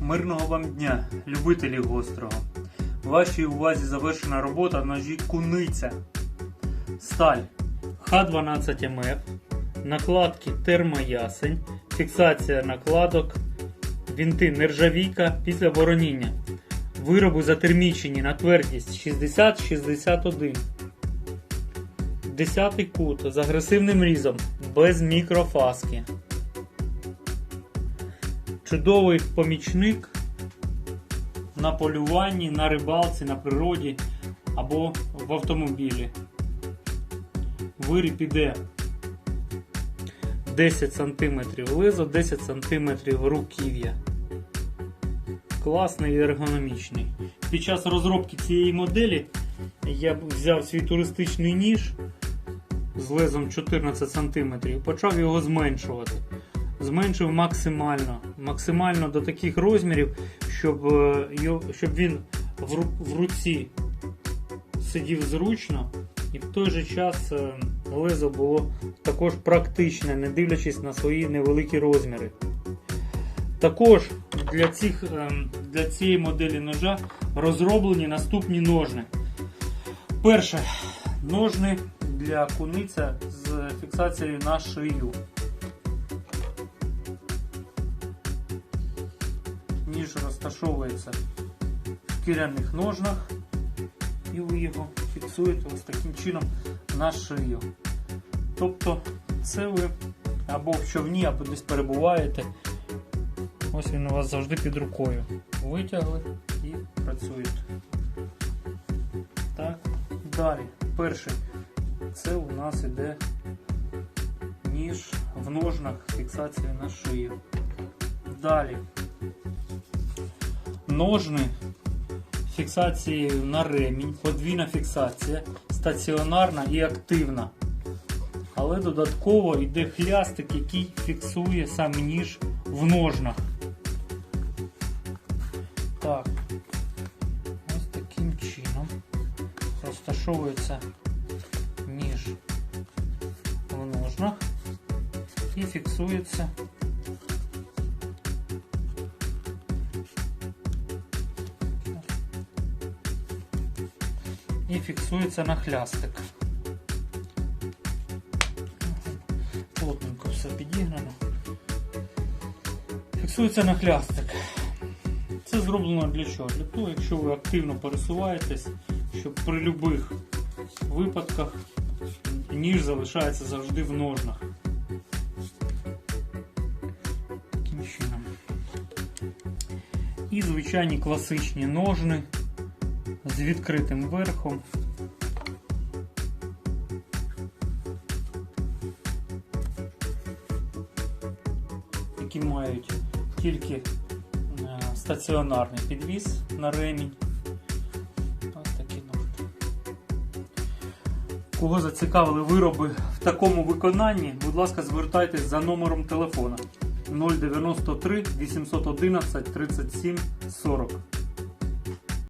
Мирного вам дня, любителі гострого. Вашій увазі завершена робота ножі куниця. Сталь Х12МФ, накладки термоясень, фіксація накладок, вінти нержавійка після вороніння. Вироби затермічені на твердість 60-61. Десятий кут з агресивним різом, без мікрофаски. Чудовий помічник на полюванні, на рибалці, на природі або в автомобілі. Виріб іде 10 см лезо, 10 см руків'я. Класний і ергономічний. Під час розробки цієї моделі я взяв свій туристичний ніж з лезом 14 см і почав його зменшувати. Зменшив максимально, максимально до таких розмірів, щоб, е, щоб він в, ру- в руці сидів зручно, і в той же час е, лезо було також практичне, не дивлячись на свої невеликі розміри. Також для, цих, ем, для цієї моделі ножа розроблені наступні ножни. Перше, ножни для куниця з фіксацією на шию. Розташовується в шкіряних ножнах, і ви його фіксуєте ось таким чином на шию. Тобто це ви або в човні, або десь перебуваєте. Ось він у вас завжди під рукою. Витягли і працюєте. Так, далі. Перший. Це у нас іде ніж в ножнах фіксації на шию. Далі. Ножни фіксації на ремінь, подвійна фіксація, стаціонарна і активна. Але додатково йде хлястик, який фіксує сам ніж в ножнах. Так, ось таким чином розташовується ніж в ножнах і фіксується і фіксується на хлястик. Плотненько все підігнано. Фіксується на хлястик. Це зроблено для чого? Для того, якщо ви активно пересуваєтесь, щоб при будь-яких випадках ніж залишається завжди в ножнах. І звичайні класичні ножни з відкритим верхом. Які мають тільки е, стаціонарний підвіс на ремінь. Ось такі ножки. Кого зацікавили вироби в такому виконанні, будь ласка, звертайтесь за номером телефона 093 811 37 40.